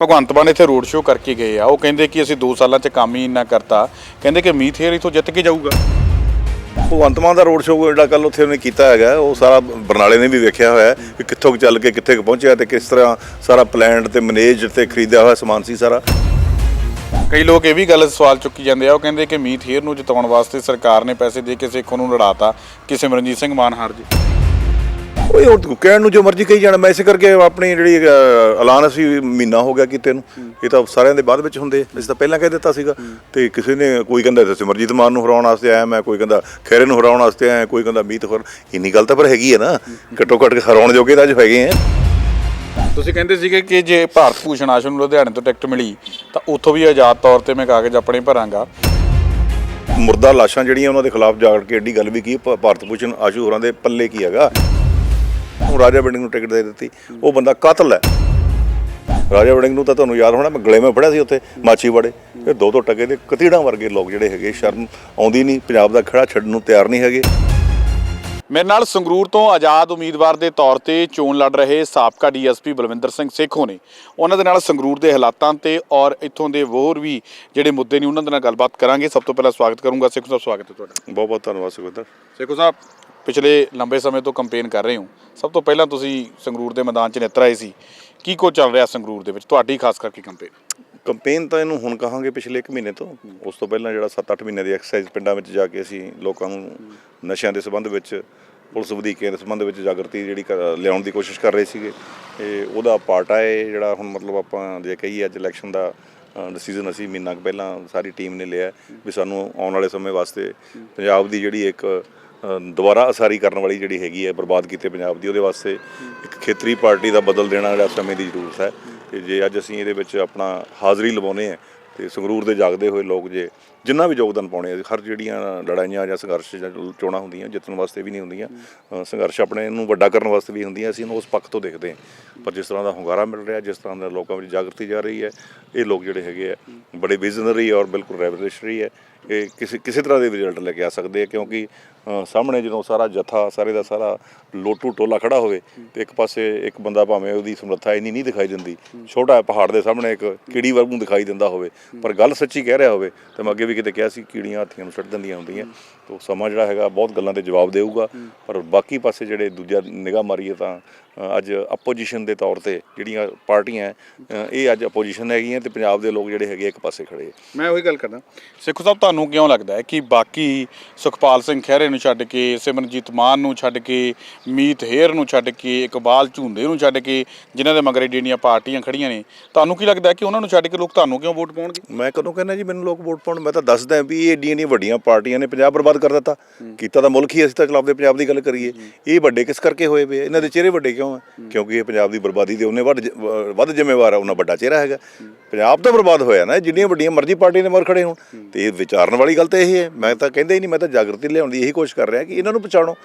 ਭਗਵੰਤ ਮਾਨ ਇੱਥੇ road show ਕਰਕੇ ਗਏ ਆ। ਉਹ ਕਹਿੰਦੇ ਕਿ ਅਸੀਂ 2 ਸਾਲਾਂ 'ਚ ਕੰਮ ਹੀ ਇੰਨਾ ਕਰਤਾ। ਕਹਿੰਦੇ ਕਿ ਮੀਤ ਹੇਰ ਇਥੋਂ ਜਿੱਤ ਕੇ ਜਾਊਗਾ। ਭਗਵੰਤ ਮਾਨ ਦਾ ਰੋਡ ਸ਼ੋਅ ਜਿਹੜਾ ਕੱਲ ਉੱਥੇ ਉਹਨੇ ਕੀਤਾ ਹੈਗਾ ਉਹ ਸਾਰਾ ਬਰਨਾਲੇ ਨੇ ਵੀ ਵੇਖਿਆ ਹੋਇਆ ਕਿ ਕਿੱਥੋਂ ਚੱਲ ਕੇ ਕਿੱਥੇ ਪਹੁੰਚਿਆ ਤੇ ਕਿਸ ਤਰ੍ਹਾਂ ਸਾਰਾ ਪਲਾਨ ਤੇ ਮੈਨੇਜ ਤੇ ਖਰੀਦਿਆ ਹੋਇਆ ਸਮਾਨ ਸੀ ਸਾਰਾ। ਕਈ ਲੋਕ ਇਹ ਵੀ ਗੱਲ ਸਵਾਲ ਚੁੱਕੀ ਜਾਂਦੇ ਆ ਉਹ ਕਹਿੰਦੇ ਕਿ ਮੀਤ ਹੇਰ ਨੂੰ ਜਿਤਾਉਣ ਵਾਸਤੇ ਸਰਕਾਰ ਨੇ ਪੈਸੇ ਦੇ ਕੇ ਸਿੱਖੋਂ ਨੂੰ ਲੜਾਤਾ। ਕਿ ਸਿਮਰਨਜੀਤ ਸਿੰਘ ਮਾਨ ਹਾਰ ਜੇ। ਉਹ ਉਹ ਕਹਿਣ ਨੂੰ ਜੋ ਮਰਜ਼ੀ ਕਹੀ ਜਾਣਾ ਮੈਂ ਇਸੇ ਕਰਕੇ ਆਪਣੀ ਜਿਹੜੀ ਐਲਾਨ ਅਸੀਂ ਮਹੀਨਾ ਹੋ ਗਿਆ ਕੀਤੇ ਨੂੰ। ਇਹ ਤਾਂ ਸਾਰਿਆਂ ਦੇ ਬਾਅਦ ਵਿੱਚ ਹੁੰਦੇ ਅਸੀਂ ਤਾਂ ਪਹਿਲਾਂ ਕਹਿ ਦਿੱਤਾ ਸੀਗਾ। ਤੇ ਕਿਸੇ ਨੇ ਕੋਈ ਕਹਿੰਦਾ ਇੱਥੇ ਸਿਮਰਜੀਤ ਮਾਨ ਨੂੰ ਹਰਾਉਣ ਵਾਸਤੇ ਆਇਆ ਮੈਂ ਕੋਈ ਕਹਿੰਦਾ ਖੈਰੇ ਨੂੰ ਹਰਾਉਣ ਵਾਸਤੇ ਆਇਆ ਕੋਈ ਕਹਿੰਦਾ ਮੀਤ ਹੋਰ ਇੰਨੀ ਗੱਲ ਤਾਂ ਪਰ ਹੈਗੀ ਹੈ ਨਾ। ਘੱਟੋ ਘੱਟ ਹਰਾਉਣ ਜੋਗੇ ਤਾਂ ਅੱਜ ਹੈਗੇ ਆ। ਤੁਸੀਂ ਕਹਿੰਦੇ ਸੀਗੇ ਕਿ ਜੇ ਭਾਰਤ ਭੂਸ਼ਣ ਆਸ਼ੂ ਨੂੰ ਲੁਧਿਆਣੇ ਤੋਂ ਟਿਕਟ ਮਿਲੀ ਤਾਂ ਉੱਥੋਂ ਵੀ ਆਜ਼ਾਦ ਤੌਰ ਤੇ ਮੈਂ ਕਾਗਜ਼ ਆਪਣੇ ਭਰਾਂਗਾ। ਮੁਰਦਾ ਲਾਸ਼ਾਂ ਜਿਹੜੀਆਂ ਉਹਨਾਂ ਦੇ ਖਿਲਾਫ ਜਾੜ ਕੇ ਐਡੀ ਗੱਲ ਵੀ ਕੀ ਭ- ਭਾਰਤ ਭੂਸ਼ਣ ਆਸ਼ੂ ਹੋਰਾਂ ਦੇ ਪੱਲੇ ਕੀ ਹੈਗਾ? ਉਹ ਰਾਜਾ ਬਿਲਡਿੰਗ ਨੂੰ ਟਿਕਟ ਦੇ ਦਿੱਤੀ। ਉਹ ਬੰਦਾ ਕਾਤਲ ਹੈ। ਰਾਜਾ ਬਿਲਡਿੰਗ ਨੂੰ ਤਾਂ ਤੁਹਾਨੂੰ ਯਾਦ ਹੋਣਾ ਮੈਂ ਗਲੇ ਮੈਂ ਸੀ ਉੱਥੇ ਮਾਛੀਵਾੜੇ। ਇਹ ਦੋ ਦੋ ਟਕੇ ਦੇ ਕਤੀੜਾਂ ਵਰਗੇ ਲੋਕ ਜਿਹੜੇ ਹੈਗੇ ਸ਼ਰਮ ਆਉਂਦੀ ਨਹੀਂ ਪੰਜਾਬ ਦਾ ਖੜਾ ਛੱਡਣ ਨੂੰ ਤਿਆਰ ਨਹੀਂ ਹੈਗੇ। ਮੇਰੇ ਨਾਲ ਸੰਗਰੂਰ ਤੋਂ ਆਜ਼ਾਦ ਉਮੀਦਵਾਰ ਦੇ ਤੌਰ ਤੇ ਚੋਣ ਲੜ ਰਹੇ ਸਾਬਕਾ ਡੀਐਸਪੀ ਬਲਵਿੰਦਰ ਸਿੰਘ ਸੇਖੋਂ ਨੇ। ਉਹਨਾਂ ਦੇ ਨਾਲ ਸੰਗਰੂਰ ਦੇ ਹਾਲਾਤਾਂ ਤੇ ਔਰ ਇੱਥੋਂ ਦੇ ਹੋਰ ਵੀ ਜਿਹੜੇ ਮੁੱਦੇ ਨੇ ਉਹਨਾਂ ਦੇ ਨਾਲ ਗੱਲਬਾਤ ਕਰਾਂਗੇ। ਸਭ ਤੋਂ ਪਹਿਲਾਂ ਸਵਾਗਤ ਕਰੂੰਗਾ। ਸੇਖੋਂ ਸਾਹਿਬ ਸਵਾਗਤ ਹੈ ਤੁਹਾਡਾ। ਬਹੁਤ ਬਹੁਤ ਧੰਨਵਾਦ ਸੁਖਵਿੰਦਰ ਸੇਖੋਂ ਸਾਹਿਬ ਪਿਛਲੇ ਲੰਬੇ ਸਮੇਂ ਤੋਂ ਕੰਪੇਨ ਕਰ ਰਹੇ ਹੋ, ਸਭ ਤੋਂ ਪਹਿਲਾਂ ਤੁਸੀਂ ਸੰਗਰੂਰ ਦੇ ਮੈਦਾਨ 'ਚ ਨਿੱਤਰ ਆਏ ਸੀ, ਕੀ ਕੁਝ ਚੱਲ ਰਿਹਾ ਸੰਗਰੂਰ ਦੇ ਵਿੱਚ, ਤੁਹਾਡੀ ਖਾਸ ਕਰਕੇ ਕੰਪੇਨ ਕੰਪੇਨ ਤਾਂ ਇਹਨੂੰ ਹੁਣ ਕਹਾਂਗੇ ਪਿਛਲੇ 1 ਮਹੀਨੇ ਤੋਂ, ਉਸ ਤੋਂ ਪਹਿਲਾਂ ਜਿਹੜਾ 7-8 ਮਹੀਨੇ ਦੀ ਐਕਸਰਸਾਈਜ਼ ਪਿੰਡਾਂ ਵਿੱਚ ਜਾ ਕੇ ਅਸੀਂ ਲੋਕਾਂ ਨੂੰ ਨਸ਼ਿਆਂ ਦੇ ਸੰਬੰਧ ਵਿੱਚ, ਪੁਲਿਸ ਵਧੀਕੀਆਂ ਦੇ ਸੰਬੰਧ ਵਿੱਚ ਜਾਗਰਤੀ ਜਿਹੜੀ ਕਰ- ਲਿਆਉਣ ਦੀ ਕੋਸ਼ਿਸ਼ ਕਰ ਰਹੇ ਸੀਗੇ। ਇਹ ਉਹਦਾ ਪਾਰਟ ਆ ਇਹ ਜਿਹੜਾ ਹੁਣ ਮਤਲਬ ਆਪਾਂ ਜੇ ਕਹੀਏ ਅੱਜ ਇਲੈਕਸ਼ਨ ਦਾ ਡਿਸੀਜਨ ਅਸੀਂ ਮਹੀਨਾ ਕੁ ਪਹਿਲਾਂ ਸਾਰੀ ਟੀਮ ਨੇ ਲਿਆ ਵੀ ਸਾਨੂੰ ਆਉਣ ਵਾਲੇ ਸਮੇਂ ਵਾਸਤੇ ਪੰਜਾਬ ਦੀ ਜਿਹੜੀ ਇੱਕ ਦੁਬਾਰਾ ਅਸਾਰੀ ਕਰਨ ਵਾਲੀ ਜਿਹੜੀ ਹੈਗੀ ਹੈ, ਬਰਬਾਦ ਕੀਤੇ ਪੰਜਾਬ ਦੀ, ਉਹਦੇ ਵਾਸਤੇ ਇੱਕ ਖੇਤਰੀ ਪਾਰਟੀ ਦਾ ਬਦਲ ਦੇਣਾ ਜਿਹੜਾ ਸਮੇਂ ਦੀ ਜ਼ਰੂਰਤ ਹੈ। ਤੇ ਜੇ ਅੱਜ ਅਸੀਂ ਇਹਦੇ ਵਿੱਚ ਆਪਣਾ ਹਾਜ਼ਰੀ ਲਵਾਉਨੇ ਆ ਤੇ ਸੰਗਰੂਰ ਦੇ ਜਾਗਦੇ ਹੋਏ ਲੋਕ ਜੇ ਜਿੰਨਾ ਵੀ ਯੋਗਦਾਨ ਪਾਉਣੇ ਹਰ ਜਿਹੜੀਆਂ ਲੜਾਈਆਂ ਜਾਂ ਸੰਘਰਸ਼ ਜਾਂ ਚੋਣਾਂ ਹੁੰਦੀਆਂ, ਜਿੱਤਣ ਵਾਸਤੇ ਵੀ ਨਹੀਂ ਹੁੰਦੀਆਂ ਸੰਘਰਸ਼ ਆਪਣੇ ਨੂੰ ਵੱਡਾ ਕਰਨ ਵਾਸਤੇ ਵੀ ਹੁੰਦੀਆਂ, ਅਸੀਂ ਇਹਨੂੰ ਉਸ ਪੱਖ ਤੋਂ ਦੇਖਦੇ ਹਾਂ। ਪਰ ਜਿਸ ਤਰ੍ਹਾਂ ਦਾ ਹੁੰਗਾਰਾ ਮਿਲ ਰਿਹਾ, ਜਿਸ ਤਰ੍ਹਾਂ ਦਾ ਲੋਕਾਂ ਵਿੱਚ ਜਾਗਰਤੀ ਜਾ ਰਹੀ ਹੈ, ਇਹ ਲੋਕ ਜਿਹੜੇ ਹੈਗੇ ਆ, ਬੜੇ ਵਿਜ਼ਨਰੀ ਔਰ ਬਿਲਕੁਲ ਰੈਵੋਲੂਸ਼ਨਰੀ ਹੈ। ਇਹ ਕਿਸੇ ਕਿਸੇ ਤਰ੍ਹਾਂ ਦੇ ਰਿਜ਼ਲਟ ਲੈ ਕੇ ਆ ਸਕਦੇ ਆ, ਕਿਉਂਕਿ ਸਾਹਮਣੇ ਜਦੋਂ ਸਾਰਾ ਜਥਾ, ਸਾਰੇ ਦਾ ਸਾਰਾ ਲੋਟੂ ਟੋਲਾ ਖੜਾ ਹੋਵੇ ਤੇ ਇੱਕ ਪਾਸੇ ਇੱਕ ਬੰਦਾ ਭਾਵੇਂ ਉਹਦੀ ਸਮਰੱਥਾ ਇੰਨੀ ਨਹੀਂ ਦਿਖਾਈ ਦਿੰਦੀ, ਛੋਟਾ ਪਹਾੜ ਦੇ ਸਾਹਮਣੇ ਇੱਕ ਕੀੜੀ ਵਾਂਗੂ ਦਿਖਾਈ ਦਿੰਦਾ ਹੋਵੇ, ਪਰ ਗੱਲ ਸੱਚੀ ਕਹਿ ਰਿਹਾ ਹੋਵੇ, ਤੇ ਮੈਂ ਅੱਗੇ ਵੀ ਕਿਤੇ ਕਿਹਾ ਸੀ, ਕੀੜੀਆਂ ਹੱਥੀਆਂ ਨੂੰ ਛੱਡ ਦਿੰਦੀਆਂ ਹੁੰਦੀਆਂ, ਤੋਂ ਸਮਾਂ ਜਿਹੜਾ ਹੈਗਾ ਬਹੁਤ ਗੱਲਾਂ ਦੇ ਜਵਾਬ ਦੇਊਗਾ, ਪਰ ਬਾਕੀ ਪਾਸੇ ਜਿਹੜੇ ਦੂਜਾ ਨਿਗਾਹ ਮਾਰੀਏ ਤਾਂ ਅੱਜ ਆਪੋਜੀਸ਼ਨ ਦੇ ਤੌਰ ਤੇ ਜਿਹੜੀਆਂ ਪਾਰਟੀਆਂ ਇਹ ਅੱਜ ਆਪੋਜੀਸ਼ਨ ਹੈਗੀਆਂ ਤੇ ਪੰਜਾਬ ਦੇ ਲੋਕ ਜਿਹੜੇ ਹੈਗੇ ਇੱਕ ਪਾਸੇ ਖੜੇ ਆ ਮੈਂ ਉਹੀ ਗੱਲ ਕਰਦਾ, ਸਿੱਖੋ ਸਾਹਿਬ ਤੁਹਾਨੂੰ ਕਿਉਂ ਲੱਗਦਾ ਹੈ ਕਿ ਬਾਕੀ ਸੁਖਪਾਲ ਸਿੰਘ ਖਹਿਰੇ ਨੂੰ ਛੱਡ ਕੇ ਸਿਮਰਨਜੀਤ ਮਾਨ ਨੂੰ ਛੱਡ ਕੇ ਮੀਤ ਹੇਰ ਨੂੰ ਛੱਡ ਕੇ ਇਕਬਾਲ ਝੁੰਦੇ ਨੂੰ ਛੱਡ ਕੇ ਜਿਨ੍ਹਾਂ ਦੇ ਮਗਰ ਏਡੀਆਂ ਪਾਰਟੀਆਂ ਖੜੀਆਂ ਨੇ ਤੁਹਾਨੂੰ ਕੀ ਲੱਗਦਾ ਕਿ ਉਹਨਾਂ ਨੂੰ ਛੱਡ ਕੇ ਲੋਕ ਤੁਹਾਨੂੰ ਕਿਉਂ ਵੋਟ ਪਾਉਣਗੇ? ਮੈਂ ਕਦੋਂ ਕਹਿੰਦਾ ਜੀ ਮੈਨੂੰ ਲੋਕ ਵੋਟ ਪਾਉਣ ਮੈਂ ਤਾਂ ਦੱਸਦਾ ਵੀ ਇਹ ਏਡੀਆਂ ਵੱਡੀਆਂ ਪਾਰਟੀਆਂ ਨੇ ਪੰਜਾਬ ਬਰਬਾਦ ਕਰ ਦਿੱਤਾ। ਕੀਤਾ ਤਾਂ ਮੁਲਕ ਹੀ ਅਸੀਂ ਤਾਂ ਚਲਾਉਂਦੇ ਪੰਜਾਬ ਦੀ ਗੱਲ ਕਰੀਏ। ਇਹ ਵੱਡੇ ਕਿਸ ਕਰਕੇ ਹੋਏ ਵੇ ਇਹਨਾਂ ਦੇ ਚਿਹਰੇ ਵੱਡੇ ਕਿਉਂ ਆ? ਕਿਉਂਕਿ ਇਹ ਪੰਜਾਬ ਦੀ ਬਰਬਾਦੀ ਦੇ ਉਹਨੇ ਵੱਧ ਜ਼ਿੰਮੇਵਾਰ ਆ ਉਹਨਾਂ ਵੱਡਾ ਚਿਹਰਾ ਹੈਗਾ। ਪੰਜਾਬ ਤਾਂ ਬਰਬਾਦ ਹੋਇਆ ਨਾ ਜਿੰਨੀਆਂ ਵੱਡੀਆਂ ਮਰਜ਼ੀ ਪਾਰਟੀਆਂ ਦੇ ਮਰ ਖੜੇ ਹੋਣ। ਤੇ ਇਹ ਵਿਚਾਰਨ ਵਾਲੀ ਗੱਲ ਤਾਂ ਇਹ ਹੈ। ਮੈਂ ਤਾਂ ਕਹਿੰਦਾ ਹੀ ਨਹੀਂ ਮੈਂ ਤਾਂ ਜਾਗਰਤੀ ਲਿਆਉਣ ਦੀ ਇਹੀ ਕੋਸ਼ਿਸ਼ ਕਰ ਰਿਹਾ ਕਿ ਇਹਨਾਂ ਨੂੰ ਪਛਾਣੋ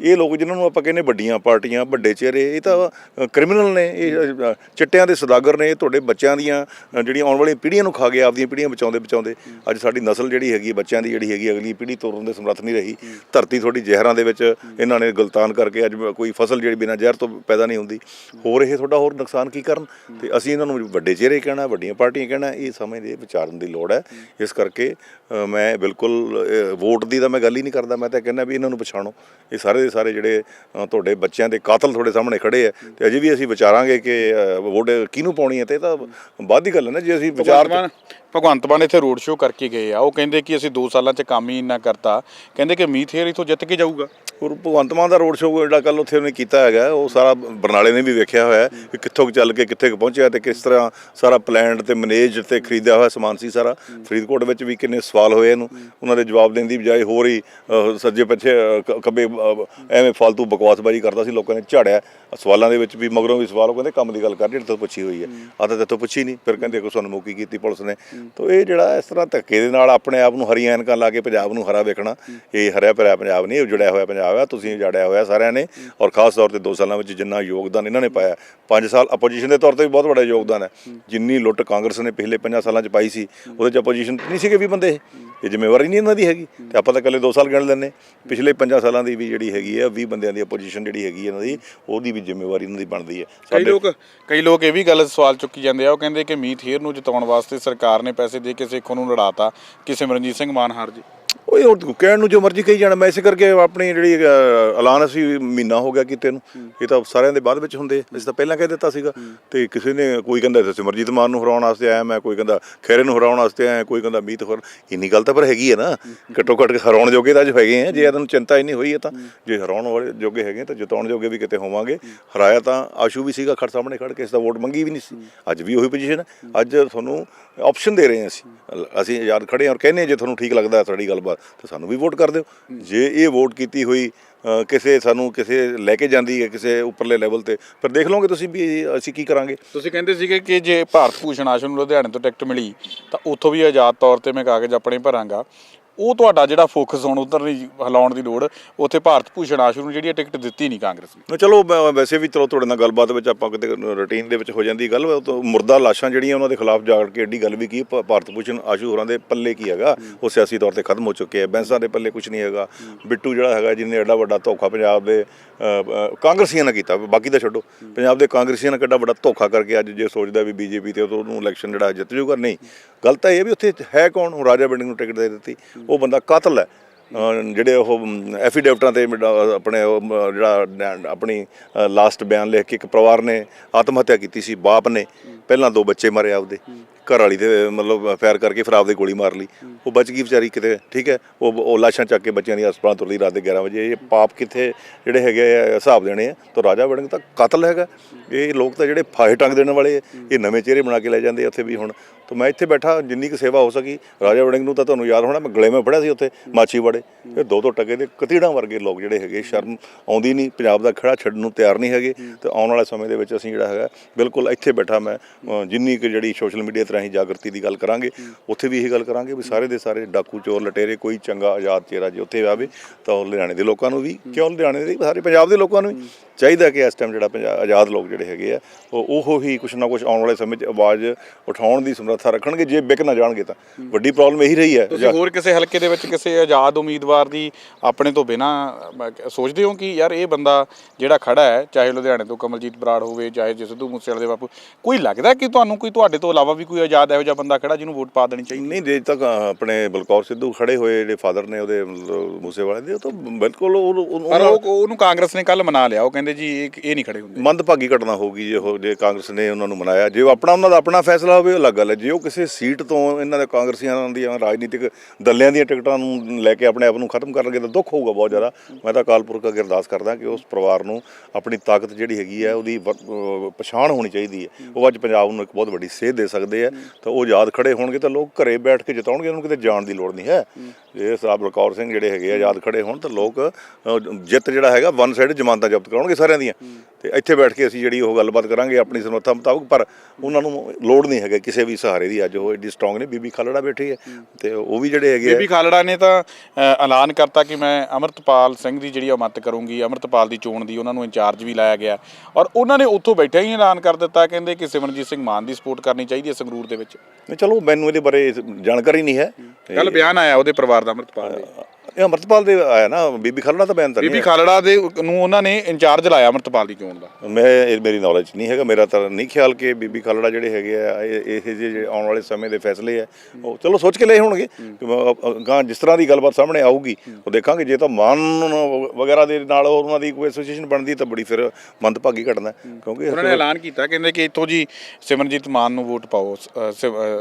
ਇਹ ਲੋਕ ਜਿਨ੍ਹਾਂ ਨੂੰ ਆਪਾਂ ਕਹਿੰਦੇ ਵੱਡੀਆਂ ਪਾਰਟੀਆਂ, ਵੱਡੇ ਚਿਹਰੇ, ਇਹ ਤਾਂ ਕ੍ਰਿਮੀਨਲ ਨੇ, ਇਹ ਚਿੱਟਿਆਂ ਦੇ ਸਦਾਗਰ ਨੇ, ਇਹ ਤੁਹਾਡੇ ਬੱਚਿਆਂ ਦੀਆਂ ਜਿਹੜੀਆਂ ਆਉਣ ਵਾਲੀਆਂ ਪੀੜ੍ਹੀਆਂ ਨੂੰ ਖਾ ਗਏ, ਆਪਦੀਆਂ ਪੀੜ੍ਹੀਆਂ ਬਚਾਉਂਦੇ ਬਚਾਉਂਦੇ। ਅੱਜ ਸਾਡੀ ਨਸਲ ਜਿਹੜੀ ਹੈਗੀ, ਬੱਚਿਆਂ ਦੀ ਜਿਹੜੀ ਹੈਗੀ, ਅਗਲੀ ਪੀੜ੍ਹੀ ਤੋਰਨ ਦੇ ਸਮਰੱਥ ਨਹੀਂ ਰਹੀ। ਧਰਤੀ ਤੁਹਾਡੀ ਜ਼ਹਿਰਾਂ ਦੇ ਵਿੱਚ, ਇਹਨਾਂ ਨੇ ਗਲਤਾਨ ਕਰਕੇ ਅੱਜ ਕੋਈ ਫਸਲ ਜਿਹੜੀ ਬਿਨਾਂ ਜ਼ਹਿਰ ਤੋਂ ਪੈਦਾ ਨਹੀਂ ਹੁੰਦੀ। ਹੋਰ ਇਹ ਤੁਹਾਡਾ ਹੋਰ ਨੁਕਸਾਨ ਕੀ ਕਰਨ? ਤੇ ਅਸੀਂ ਇਹਨਾਂ ਨੂੰ ਵੱਡੇ ਚਿਹਰੇ ਕਹਿਣਾ, ਵੱਡੀਆਂ ਪਾਰਟੀਆਂ ਕਹਿਣਾ, ਇਹ ਸਮੇਂ ਦੇ ਵਿਚਾਰਨ ਦੀ ਲੋੜ ਹੈ। ਇਸ ਕਰਕੇ ਮੈਂ ਬਿਲਕੁਲ ਵੋਟ ਦੀ ਤਾਂ ਮੈਂ ਗੱਲ ਹੀ ਨਹੀਂ ਕਰਦਾ, ਮੈਂ ਤਾਂ ਕਹਿੰਦਾ ਵੀ ਇਹਨਾਂ ਨੂੰ ਪਛਾਣੋ। ਇਹ ਸਾਰੇ ਦੇ ਸਾਰੇ ਜਿਹੜੇ ਤੁਹਾਡੇ ਬੱਚਿਆਂ ਦੇ ਕਾਤਲ ਤੁਹਾਡੇ ਸਾਹਮਣੇ ਖੜੇ ਆ ਤੇ ਅਜੇ ਵੀ ਅਸੀਂ ਵਿਚਾਰਾਂਗੇ ਕਿ ਵੋਟ ਕਿਹਨੂੰ ਪਾਉਣੀ ਹੈ ਤੇ ਇਹ ਤਾਂ ਬਾਅਦ ਦੀ ਗੱਲ ਹੈ ਨਾ ਜੇ ਅਸੀਂ ਵਿਚਾਰ ਭਗਵੰਤ ਮਾਨ ਇੱਥੇ ਰੋਡ ਸ਼ੋਅ ਕਰਕੇ ਗਏ ਆ। ਉਹ ਕਹਿੰਦੇ ਕਿ ਅਸੀਂ 2 ਸਾਲਾਂ 'ਚ ਕੰਮ ਹੀ ਇੰਨਾ ਕਰਤਾ। ਕਹਿੰਦੇ ਕਿ ਮੀਤ ਹੇਰ ਇਥੋਂ ਜਿੱਤ ਕੇ ਜਾਊਗਾ। ਔਰ ਭਗਵੰਤ ਮਾਨ ਦਾ ਰੋਡ ਸ਼ੋਅ ਜਿਹੜਾ ਕੱਲ ਉੱਥੇ ਉਹਨੇ ਕੀਤਾ ਹੈਗਾ ਉਹ ਸਾਰਾ ਬਰਨਾਲੇ ਨੇ ਵੀ ਵੇਖਿਆ ਹੋਇਆ ਹੈ ਕਿ ਕਿੱਥੋਂ ਕੁ ਚੱਲ ਕੇ ਕਿੱਥੇ ਕੁ ਪਹੁੰਚਿਆ ਤੇ ਕਿਸ ਤਰ੍ਹਾਂ ਸਾਰਾ ਪਲਾਨ ਤੇ ਮੈਨੇਜ ਤੇ ਖਰੀਦਿਆ ਹੋਇਆ ਸਮਾਨ ਸੀ ਸਾਰਾ। ਫਰੀਦਕੋਟ ਵਿੱਚ ਵੀ ਕਿੰਨੇ ਸਵਾਲ ਹੋਏ ਇਹਨੂੰ। ਉਹਨਾਂ ਦੇ ਜਵਾਬ ਦੇਣ ਦੀ ਬਜਾਏ ਹੋਰ ਹੀ ਸੱਜੇ ਪਿੱਛੇ ਅਹ, ਖੱਬੇ ਐਵੇਂ ਫालतू ਬਕਵਾਸਬਾਜ਼ੀ ਕਰਦਾ ਸੀ ਲੋਕਾਂ ਨੇ ਝਾੜਿਆ। ਸਵਾਲਾਂ ਦੇ ਵਿੱਚ ਵੀ ਮਗਰੋਂ ਵੀ ਸਵਾਲ ਉਹ ਕਹਿੰਦੇ ਕੰਮ ਦੀ ਗੱਲ ਕਰ ਜਿਹੜੀ ਤੋਂ ਪੁੱਛੀ ਹੋਈ ਹੈ। ਆ ਤਾਂ ਤੇਤੋਂ ਪੁੱਛੀ ਨਹੀਂ ਫਿਰ ਕਹਿੰਦੇ ਕਿ ਸਾਨੂੰ ਮੌਕੀ ਕੀਤੀ ਪੁਲਿਸ ਨੇ। ਤਾਂ ਇਹ ਜਿਹੜਾ ਇਸ ਤਰ੍ਹਾਂ ਧੱਕੇ ਦੇ ਨਾਲ ਆਪਣੇ ਆਪ ਨੂੰ ਹਰੀਆਂ ਐਨਕਾਂ ਲਾ ਕੇ ਪੰਜਾਬ ਨੂੰ ਹਰਾ ਵੇਖਣਾ ਇਹ ਹਰਿਆ ਭਰਿਆ ਪੰਜਾਬ ਨਹੀਂ ਇਹ ਉਜੜਿਆ ਹੋਇਆ ਪੰਜਾਬ ਆ ਤੁਸੀਂ ਉਜਾੜਿਆ ਹੋਇਆ ਸਾਰਿਆਂ ਨੇ ਔਰ ਖਾਸ ਤੌਰ ਤੇ 2 ਸਾਲਾਂ ਵਿੱਚ ਜਿੰਨਾ ਯੋਗਦਾਨ ਇਹਨਾਂ ਨੇ ਪਾਇਆ 5 ਸਾਲ ਆਪੋਜੀਸ਼ਨ ਦੇ ਤੌਰ ਤੇ ਵੀ ਬਹੁਤ ਵੱਡਾ ਯੋਗਦਾਨ ਹੈ। ਜਿੰਨੀ ਲੁੱਟ ਕਾਂਗਰਸ ਨੇ ਪਿਛਲੇ 5 ਸਾਲਾਂ 'ਚ ਪਾਈ ਸੀ ਉਹਦੇ 'ਚ ਆਪੋਜੀਸ਼ਨ ਨਹੀਂ ਸੀਗੇ ਵੀ ਬੰਦੇ ਇਹ। ਜ਼ਿੰਮੇਵਾਰੀ ਨਹੀਂ ਇਹਨਾਂ ਦੀ ਹੈਗੀ ਤੇ ਆਪਾਂ ਤਾਂ ਇਕੱਲੇ 2 ਸਾਲ ਗਿਣ ਲੈਂਦੇ ਪਿਛਲੇ 5 ਸਾਲਾਂ ਦੀ ਵੀ ਜਿਹੜੀ ਹੈਗੀ ਹੈ 20 ਬੰਦਿਆਂ ਦੀ ਪੋਜੀਸ਼ਨ ਜਿਹੜੀ ਹੈਗੀ ਇਹਨਾਂ ਦੀ ਉਹਦੀ ਵੀ ਜ਼ਿੰਮੇਵਾਰੀ ਇਹਨਾਂ ਦੀ ਬਣਦੀ ਹੈ। ਕਈ ਲੋਕ ਕਈ ਲੋਕ ਇਹ ਵੀ ਗੱਲ ਸਵਾਲ ਚੁੱਕੀ ਜਾਂਦੇ ਆ ਉਹ ਕਹਿੰਦੇ ਕਿ ਮੀਤ ਹੇਰ ਨੂੰ ਜਿਤਾਉਣ ਵਾਸਤੇ ਸਰਕਾਰ ਨੇ ਪੈਸੇ ਦੇ ਕੇ ਸੇਖੋਂ ਨੂੰ ਲੜਾਤਾ? ਕਿ ਸਿਮਰਨਜੀਤ ਸਿੰਘ ਮਾਨਹਾਰ ਜੀ। ਉਹ ਉਹ ਕਹਿਣ ਨੂੰ ਜੋ ਮਰਜ਼ੀ ਕਹੀ ਜਾਣਾ ਮੈਂ ਇਸੇ ਕਰਕੇ ਆਪਣੀ ਜਿਹੜੀ ਅ, ਐਲਾਨ ਅਸੀਂ ਮਹੀਨਾ ਹੋ ਗਿਆ ਕੀਤੇ ਨੂੰ। ਇਹ ਤਾਂ ਸਾਰਿਆਂ ਦੇ ਬਾਅਦ ਵਿੱਚ ਹੁੰਦੇ ਅਸੀਂ ਤਾਂ ਪਹਿਲਾਂ ਕਹਿ ਦਿੱਤਾ ਸੀਗਾ। ਤੇ ਕਿਸੇ ਨੇ ਕੋਈ ਕਹਿੰਦਾ ਇੱਥੇ ਸਿਮਰਜੀਤ ਮਾਨ ਨੂੰ ਹਰਾਉਣ ਵਾਸਤੇ ਆਇਆ ਮੈਂ ਕੋਈ ਕਹਿੰਦਾ ਖੈਰੇ ਨੂੰ ਹਰਾਉਣ ਵਾਸਤੇ ਆਇਆ ਕੋਈ ਕਹਿੰਦਾ ਮੀਤ ਹੋਰ ਇੰਨੀ ਗੱਲ ਤਾਂ ਪਰ ਹੈਗੀ ਹੈ ਨਾ। ਘੱਟੋ ਘੱਟ ਹਰਾਉਣ ਜੋਗੇ ਤਾਂ ਅੱਜ ਹੈਗੇ ਆ। ਜੇ ਇਹਨਾਂ ਨੂੰ ਚਿੰਤਾ ਹੀ ਨਹੀਂ ਹੋਈ ਹੈ ਤਾਂ ਜੇ ਹਰਾਉਣ ਵਾਲੇ ਜੋਗੇ ਹੈਗੇ ਤਾਂ ਜਿਤਾਉਣ ਜੋਗੇ ਵੀ ਕਿਤੇ ਹੋਵਾਂਗੇ। ਹਰਾਇਆ ਤਾਂ ਆਸ਼ੂ ਵੀ ਸੀਗਾ ਖੜ ਸਾਹਮਣੇ ਖੜ ਕੇ ਇਸ ਦਾ ਵੋਟ ਮੰਗੀ ਵੀ ਨਹੀਂ ਸੀ। ਅੱਜ ਵੀ ਉਹੀ ਪੋਜੀਸ਼ਨ ਹੈ। ਅੱਜ ਤੁਹਾਨੂੰ ਆਪਸ਼ਨ ਦੇ ਰਹੇ ਹਾਂ ਅਸੀਂ। ਅਸੀਂ ਯਾਦ ਖੜੇ ਹਾਂ ਔਰ ਕਹਿੰਦੇ ਹਾਂ ਜੇ ਤੁਹਾਨੂੰ ਠੀਕ ਲੱਗਦਾ ਸਾਡੀ ਗੱਲਬਾਤ। ਤਾਂ ਸਾਨੂੰ ਵੀ ਵੋਟ ਕਰ ਦਿਓ। ਜੇ ਇਹ ਵੋਟ ਕੀਤੀ ਹੋਈ ਕਿਸੇ ਸਾਨੂੰ ਕਿਸੇ ਲੈ ਕੇ ਜਾਂਦੀ ਹੈ, ਕਿਸੇ ਉੱਪਰਲੇ ਲੈਵਲ ਤੇ, ਫਿਰ ਦੇਖ ਲਓਗੇ ਤੁਸੀਂ ਵੀ ਅਸੀਂ ਕੀ ਕਰਾਂਗੇ। ਤੁਸੀਂ ਕਹਿੰਦੇ ਸੀਗੇ ਕਿ ਜੇ ਭਾਰਤ ਭੂਸ਼ਣ ਆਸ਼ਰਮ ਨੂੰ ਲੁਧਿਆਣੇ ਤੋਂ ਟਿਕਟ ਮਿਲੀ, ਤਾਂ ਉੱਥੋਂ ਵੀ ਆਜ਼ਾਦ ਤੌਰ ਤੇ ਮੈਂ ਕਾਗਜ਼ ਆਪਣੇ ਭਰਾਂਗਾ। ਉਹ ਤੁਹਾਡਾ ਜਿਹੜਾ ਫੋਕਸ ਹੁਣ ਉਧਰ ਨਹੀਂ ਹਿਲਾਉਣ ਦੀ ਲੋੜ, ਉੱਥੇ ਭਾਰਤ ਭੂਸ਼ਣ ਆਸ਼ੂ ਨੂੰ ਜਿਹੜੀ ਇਹ ਟਿਕਟ ਦਿੱਤੀ ਨਹੀਂ ਕਾਂਗਰਸ ਨੇ। ਚਲੋ ਵੈਸੇ ਵੀ ਚਲੋ ਤੁਹਾਡੇ ਨਾਲ ਗੱਲਬਾਤ ਵਿੱਚ ਆਪਾਂ ਕਿਤੇ ਰੂਟੀਨ ਦੇ ਵਿੱਚ ਹੋ ਜਾਂਦੀ ਗੱਲ ਮੁਰਦਾ ਲਾਸ਼ਾਂ ਜਿਹੜੀਆਂ ਉਹਨਾਂ ਦੇ ਖਿਲਾਫ ਜਾੜ ਕੇ ਐਡੀ ਗੱਲ ਵੀ ਕੀ, ਭ- ਭਾਰਤ ਭੂਸ਼ਣ ਆਸ਼ੂ ਹੋਰਾਂ ਦੇ ਪੱਲੇ ਕੀ ਹੈਗਾ? ਉਹ ਸਿਆਸੀ ਤੌਰ ਤੇ ਖਤਮ ਹੋ ਚੁੱਕੇ ਆ, ਬੈਂਸਾਂ ਦੇ ਪੱਲੇ ਕੁਝ ਨਹੀਂ ਹੈਗਾ। ਬਿੱਟੂ ਜਿਹੜਾ ਹੈਗਾ ਜਿਹਨੇ ਐਡਾ ਵੱਡਾ ਧੋਖਾ ਪੰਜਾਬ ਦੇ ਕਾਂਗਰਸੀਆਂ ਨਾਲ ਕੀਤਾ, ਬਾਕੀ ਤਾਂ ਛੱਡੋ। ਪੰਜਾਬ ਦੇ ਕਾਂਗਰਸੀਆਂ ਨਾਲ ਕਿੱਡਾ ਵੱਡਾ ਧੋਖਾ ਕਰਕੇ ਅੱਜ ਜੇ ਸੋਚਦਾ ਵੀ ਬੀਜੇਪੀ ਤੇ ਉਹਨੂੰ ਇਲੈਕਸ਼ਨ ਜਿਹੜਾ ਜਿੱਤ ਜੂਗਾ, ਨਹੀਂ। ਗੱਲ ਤਾਂ ਇਹ ਵੀ ਉੱਥੇ ਹੈ ਕੌਣ? ਹੁਣ ਰਾਜਾ ਬਿੰਡਿੰਗ ਨੂੰ ਟਿਕਟ ਦੇ ਦਿੱਤੀ। ਉਹ ਬੰਦਾ ਕਾਤਲ ਹੈ। ਜਿਹੜੇ ਉਹ ਐਫੀਡੇਵਿਟਾਂ ਤੇ ਆਪਣੇ ਜਿਹੜਾ ਆਪਣੀ ਲਾਸਟ ਬਿਆਨ ਲਿਖ ਕੇ ਇੱਕ ਪਰਿਵਾਰ ਨੇ ਆਤਮ ਹੱਤਿਆ ਕੀਤੀ ਸੀ ਬਾਪ ਨੇ। ਪਹਿਲਾਂ ਦੋ ਬੱਚੇ ਮਾਰੇ ਆਪਦੇ। ਘਰ ਵਾਲੀ ਦੇ ਮਤਲਬ ਫਾਇਰ ਕਰਕੇ ਫਿਰ ਆਪਦੇ ਗੋਲੀ ਮਾਰ ਲਈ। ਉਹ ਬਚ ਗਈ ਵਿਚਾਰੀ ਕਿਤੇ ਠੀਕ ਹੈ? ਉਹ ਉਹ ਲਾਸ਼ਾਂ ਚੱਕ ਕੇ ਬੱਚਿਆਂ ਦੀ ਹਸਪਤਾਲ ਤੁਰਦੀ ਰਾਤ ਦੇ 11 ਵਜੇ। ਇਹ ਪਾਪ ਕਿੱਥੇ ਜਿਹੜੇ ਹੈਗੇ ਆ ਹਿਸਾਬ ਦੇਣੇ ਆ। ਤਾਂ ਰਾਜਾ ਵੜਿੰਗ ਤਾਂ ਕਤਲ ਹੈਗਾ। ਇਹ ਲੋਕ ਤਾਂ ਜਿਹੜੇ ਫਾਹੇ ਟੰਗ ਦੇਣ ਵਾਲੇ ਆ, ਇਹ ਨਵੇਂ ਚਿਹਰੇ ਬਣਾ ਕੇ ਲੈ ਜਾਂਦੇ ਆ ਉੱਥੇ ਵੀ ਹੁਣ। ਤਾਂ ਮੈਂ ਇੱਥੇ ਬੈਠਾ ਜਿੰਨੀ ਕੁ ਸੇਵਾ ਹੋ ਸਕੀ। ਰਾਜਾ ਵੜਿੰਗ ਨੂੰ ਤਾਂ ਤੁਹਾਨੂੰ ਯਾਦ ਹੋਣਾ ਮੈਂ ਗਲੇ ਮੈਂ ਫੜਿਆ ਸੀ ਉੱਥੇ ਮਾਛੀਵਾੜੇ ਇਹ ਦੋ ਦੋ ਟਕੇ ਦੇ ਕਤੀੜਾਂ ਵਰਗੇ ਲੋਕ ਜਿਹੜੇ ਹੈਗੇ ਸ਼ਰਮ ਆਉਂਦੀ ਨਹੀਂ ਪੰਜਾਬ ਦਾ ਖੜਾ ਛੱਡਣ ਨੂੰ ਤਿਆਰ ਨਹੀਂ ਹੈਗੇ। ਤੇ ਆਉਣ ਵਾਲੇ ਸਮੇਂ ਦੇ ਵਿੱਚ ਅਸੀਂ ਜਿਹੜਾ ਹੈਗਾ ਬਿਲਕੁਲ ਇੱਥੇ ਬੈਠਾ ਮੈਂ ਜਿੰਨੀ ਕੁ ਜਿਹੜੀ ਸੋਸ਼ਲ ਮੀਡੀਆ ਤੇ ਰਾਹੀਂ ਜਾਗਰਤੀ ਦੀ ਗੱਲ ਕਰਾਂਗੇ, ਉੱਥੇ ਵੀ ਇਹੀ ਗੱਲ ਕਰਾਂਗੇ ਵੀ ਸਾਰੇ ਦੇ ਸਾਰੇ ਡਾਕੂ ਚੋਰ ਲਟੇਰੇ, ਕੋਈ ਚੰਗਾ ਆਜ਼ਾਦ ਚਿਹਰਾ ਜੇ ਉੱਥੇ ਆਵੇ ਤਾਂ ਉਹ ਲੁਧਿਆਣੇ ਦੇ ਲੋਕਾਂ ਨੂੰ ਵੀ, ਕਿਉਂ ਲੁਧਿਆਣੇ ਦੇ, ਸਾਰੇ ਪੰਜਾਬ ਦੇ ਲੋਕਾਂ ਨੂੰ ਵੀ। ਚਾਹੀਦਾ ਕਿ ਇਸ ਟਾਈਮ ਜਿਹੜਾ ਪੰਜਾਬ ਆਜ਼ਾਦ ਲੋਕ ਜਿਹੜੇ ਹੈਗੇ ਆ ਉਹ ਉਹੋ ਹੀ ਕੁਛ ਨਾ ਕੁਛ ਆਉਣ ਵਾਲੇ ਸਮੇਂ 'ਚ ਆਵਾਜ਼ ਉਠਾਉਣ ਦੀ ਸਮਰੱਥਾ ਰੱਖਣਗੇ ਜੇ ਵਿਕ ਨਾ ਜਾਣਗੇ ਤਾਂ। ਵੱਡੀ ਪ੍ਰੋਬਲਮ ਇਹੀ ਰਹੀ ਹੈ। ਤੁਸੀਂ ਹੋਰ ਕਿਸੇ ਹਲਕੇ ਦੇ ਵਿੱਚ ਕਿਸੇ ਆਜ਼ਾਦ ਉਮੀਦਵਾਰ ਦੀ ਆਪਣੇ ਤੋਂ ਬਿਨਾ ਸੋਚਦੇ ਹੋ ਕਿ ਯਾਰ ਇਹ ਬੰਦਾ ਜਿਹੜਾ ਖੜਾ ਹੈ ਚਾਹੇ ਲੁਧਿਆਣੇ ਤੋਂ ਕਮਲਜੀਤ ਬਰਾੜ ਹੋਵੇ ਚਾਹੇ ਜੇ ਸਿੱਧੂ ਮੂਸੇਵਾਲੇ ਦੇ ਬਾਪੂ ਕੋਈ ਲੱਗਦਾ ਕਿ ਤੁਹਾਨੂੰ ਕੋਈ ਤੁਹਾਡੇ ਤੋਂ ਇਲਾਵਾ ਵੀ ਕੋਈ ਆਜ਼ਾਦ ਇਹੋ ਜਿਹਾ ਬੰਦਾ ਖੜਾ ਜਿਹਨੂੰ ਵੋਟ ਪਾ ਦੇਣੀ ਚਾਹੀਦੀ? ਨਹੀਂ ਜੇ ਤੱਕ ਆਪਣੇ ਬਲਕੌਰ ਸਿੱਧੂ ਖੜੇ ਹੋਏ ਜਿਹੜੇ ਫਾਦਰ ਨੇ ਉਹਦੇ ਮੂਸੇਵਾਲੇ ਦੇ ਉਹ ਤਾਂ ਬਿਲਕੁਲ ਉਹ ਉਹਨੂੰ ਕਾਂਗਰਸ ਨੇ ਕੱਲ ਮਨਾ ਲਿਆ ਉਹ ਕਹਿੰਦੇ ਜੀ, ਇਹ ਇਹ ਨਹੀਂ ਖੜੇ ਹੁੰਦੇ। ਮੰਦਭਾਗੀ ਘਟਨਾ ਹੋਊਗੀ ਜੇ ਉਹ ਜੇ ਕਾਂਗਰਸ ਨੇ ਉਹਨਾਂ ਨੂੰ ਮਨਾਇਆ। ਜੇ ਉਹ ਆਪਣਾ ਉਹਨਾਂ ਦਾ ਆਪਣਾ ਫੈਸਲਾ ਹੋਵੇ, ਉਹ ਅਲੱਗ ਗੱਲ ਹੈ। ਜੇ ਉਹ ਕਿਸੇ ਸੀਟ ਤੋਂ ਇਹਨਾਂ ਦੇ ਕਾਂਗਰਸੀਆਂ ਦੀਆਂ, ਰਾਜਨੀਤਿਕ ਦਲਿਆਂ ਦੀਆਂ ਟਿਕਟਾਂ ਨੂੰ ਲੈ ਕੇ ਆਪਣੇ ਆਪ ਨੂੰ ਖਤਮ ਕਰਨਗੇ ਤਾਂ ਦੁੱਖ ਹੋਊਗਾ ਬਹੁਤ ਜ਼ਿਆਦਾ। ਮੈਂ ਤਾਂ ਅਕਾਲ ਪੁਰਖ ਅੱਗੇ ਅਰਦਾਸ ਕਰਦਾ ਕਿ ਉਸ ਪਰਿਵਾਰ ਨੂੰ ਆਪਣੀ ਤਾਕਤ ਜਿਹੜੀ ਹੈਗੀ ਹੈ, ਉਹਦੀ ਵਰ- ਪਛਾਣ ਹੋਣੀ ਚਾਹੀਦੀ ਹੈ। ਉਹ ਅੱਜ ਪੰਜਾਬ ਨੂੰ ਇੱਕ ਬਹੁਤ ਵੱਡੀ ਸੇਧ ਦੇ ਸਕਦੇ ਆ ਤਾਂ ਉਹ ਯਾਦ ਖੜੇ ਹੋਣਗੇ ਤਾਂ ਲੋਕ ਘਰੇ ਬੈਠ ਕੇ ਜਿਤਾਉਣਗੇ, ਉਹਨਾਂ ਨੂੰ ਕਿਤੇ ਜਾਣ ਦੀ ਲੋੜ ਨਹੀਂ ਹੈ। ਜੇ ਸਾਹਿਬ ਬਲਕੌਰ ਸਿੰਘ ਜਿਹੜੇ ਹੈਗੇ ਆ ਯਾਦ ਖੜੇ ਹੋਣ ਤਾਂ ਲੋਕ ਜਿੱਤ ਜਿਹੜਾ ਹੈਗਾ ਵਨ ਸਾਈਡ ਜ਼ਮਾਨਤਾਂ ਜ਼ਬਤ ਕਰਾਉਣਗੇ। ਸਾਰਿਆਂ ਦੀਆਂ। ਤੇ ਇੱਥੇ ਬੈਠ ਕੇ ਅਸੀਂ ਜਿਹੜੀ ਉਹ ਗੱਲਬਾਤ ਕਰਾਂਗੇ ਆਪਣੀ ਸਮਰੱਥਾ ਮੁਤਾਬਕ ਪਰ ਉਹਨਾਂ ਨੂੰ ਲੋੜ ਨਹੀਂ ਹੈਗਾ ਕਿਸੇ ਵੀ ਸਹਾਰੇ ਦੀ। ਅੱਜ ਉਹ ਏਡੀ ਸਟਰੋਂਗ ਨੇ ਬੀਬੀ ਖਾਲੜਾ ਬੈਠੀ ਹੈ। ਤੇ ਉਹ ਵੀ ਜਿਹੜੇ ਹੈਗੇ ਬੀਬੀ ਖਾਲੜਾ ਨੇ ਤਾਂ ਐਲਾਨ ਕਰਤਾ ਕਿ ਮੈਂ ਅਮਰਤਪਾਲ ਸਿੰਘ ਦੀ ਜਿਹੜੀ ਉਹ ਮਦਦ ਕਰੂੰਗੀ ਅਮਰਤਪਾਲ ਦੀ ਚੋਣ ਦੀ ਉਹਨਾਂ ਨੂੰ ਇੰਚਾਰਜ ਵੀ ਲਾਇਆ ਗਿਆ। ਔਰ ਉਹਨਾਂ ਨੇ ਉੱਥੋਂ ਬੈਠੇ ਹੀ ਐਲਾਨ ਕਰ ਦਿੱਤਾ ਕਹਿੰਦੇ ਕਿ ਸਿਮਰਨਜੀਤ ਸਿੰਘ ਮਾਨ ਦੀ ਸਪੋਰਟ ਕਰਨੀ ਚਾਹੀਦੀ ਹੈ ਸੰਗਰੂਰ ਦੇ ਵਿੱਚ। ਨਹੀਂ ਚਲੋ ਮੈਨੂੰ ਇਹਦੇ ਬਾਰੇ ਜਾਣਕਾਰੀ ਨਹੀਂ ਹੈ। ਕੱਲ ਬਿਆਨ ਆਇਆ ਉਹਦੇ ਪਰਿਵਾਰ ਦਾ ਅਮਰਤਪਾਲ ਦੇ। ਇਹ ਅਮਰਤਪਾਲ ਦੇ ਆਇਆ ਨਾ ਬੀਬੀ ਖਾਲੜਾ ਤਾਂ ਬਿਆਨ ਤਾਂ ਨਹੀਂ ਬੀਬੀ ਖਾਲੜਾ ਦੇ ਨੂੰ ਉਹਨਾਂ ਨੇ ਇੰਚਾਰਜ ਲਾਇਆ ਅਮਰਤਪਾਲ ਦੀ ਚੋਣ ਦਾ? ਮੈਂ ਇਹ ਮੇਰੀ ਨੌਲੇਜ ਨਹੀਂ ਹੈਗਾ। ਮੇਰਾ ਤਾਂ ਨਹੀਂ ਖਿਆਲ ਕਿ ਬੀਬੀ ਖਾਲੜਾ ਜਿਹੜੇ ਹੈਗੇ ਆ ਇਹ ਇਹ ਜਿਹੇ ਆਉਣ ਵਾਲੇ ਸਮੇਂ ਦੇ ਫੈਸਲੇ ਆ ਉਹ ਚਲੋ ਸੋਚ ਕੇ ਲਏ ਹੋਣਗੇ। ਗਾਂ ਜਿਸ ਤਰ੍ਹਾਂ ਦੀ ਗੱਲਬਾਤ ਸਾਹਮਣੇ ਆਊਗੀ ਉਹ ਦੇਖਾਂਗੇ। ਜੇ ਤਾਂ ਮਾਨ ਵਗੈਰਾ ਦੇ ਨਾਲ ਉਹਨਾਂ ਦੀ ਕੋਈ ਐਸੋਸੀਏਸ਼ਨ ਬਣਦੀ ਤਾਂ ਬੜੀ ਫਿਰ ਮੰਦਭਾਗੀ ਘਟਨਾ। ਕਿਉਂਕਿ ਉਹਨਾਂ ਨੇ ਐਲਾਨ ਕੀਤਾ ਕਹਿੰਦੇ ਕਿ ਇੱਥੋਂ ਜੀ ਸਿਮਰਨਜੀਤ ਮਾਨ ਨੂੰ ਵੋਟ ਪਾਓ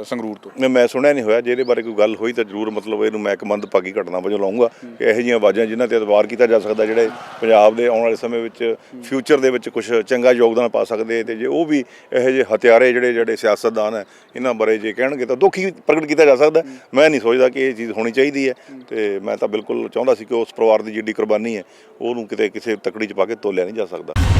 ਸੰਗਰੂਰ ਤੋਂ। ਮੈਂ- ਸੁਣਿਆ ਨਹੀਂ ਹੋਇਆ। ਜੇ ਇਹਦੇ ਬਾਰੇ ਕੋਈ ਗੱਲ ਹੋਈ ਤਾਂ ਜ਼ਰੂਰ ਮਤਲਬ ਇਹਨੂੰ ਮੈਂ ਇੱਕ ਮੰਦਭਾਗੀ ਘਟਨਾ ਵਜੋਂ ਲਾਉਂਗਾ ਕਿ ਇਹੋ ਜਿਹੀਆਂ ਆਵਾਜ਼ਾਂ ਜਿਨ੍ਹਾਂ ਤੇ ਇਤਬਾਰ ਕੀਤਾ ਜਾ ਸਕਦਾ ਜਿਹੜੇ ਪੰਜਾਬ ਦੇ ਆਉਣ ਵਾਲੇ ਸਮੇਂ ਵਿੱਚ ਫਿਊਚਰ ਦੇ ਵਿੱਚ ਕੁਝ ਚੰਗਾ ਯੋਗਦਾਨ ਪਾ ਸਕਦੇ ਤੇ ਜੇ ਉਹ ਵੀ ਇਹੋ ਜਿਹੇ ਹਥਿਆਰੇ ਜਿਹੜੇ ਜਿਹੜੇ ਸਿਆਸਤਦਾਨ ਹੈ, ਇਹਨਾਂ ਬਾਰੇ ਜੇ ਕਹਿਣਗੇ ਤਾਂ ਦੁੱਖ ਹੀ ਪ੍ਰਗਟ ਕੀਤਾ ਜਾ ਸਕਦਾ ਮੈਂ ਨਹੀਂ ਸੋਚਦਾ ਕਿ ਇਹ ਚੀਜ਼ ਹੋਣੀ ਚਾਹੀਦੀ ਹੈ ਤੇ ਮੈਂ ਤਾਂ ਬਿਲਕੁਲ ਚਾਹੁੰਦਾ ਸੀ ਕਿ ਉਸ ਪਰਿਵਾਰ ਦੀ ਜਿੱਡੀ ਕੁਰਬਾਨੀ ਹੈ, ਉਹਨੂੰ ਕਿਤੇ ਕਿਸੇ ਤਕੜੀ 'ਚ ਪਾ ਕੇ ਤੋਲਿਆ ਨਹੀਂ ਜਾ ਸਕਦਾ।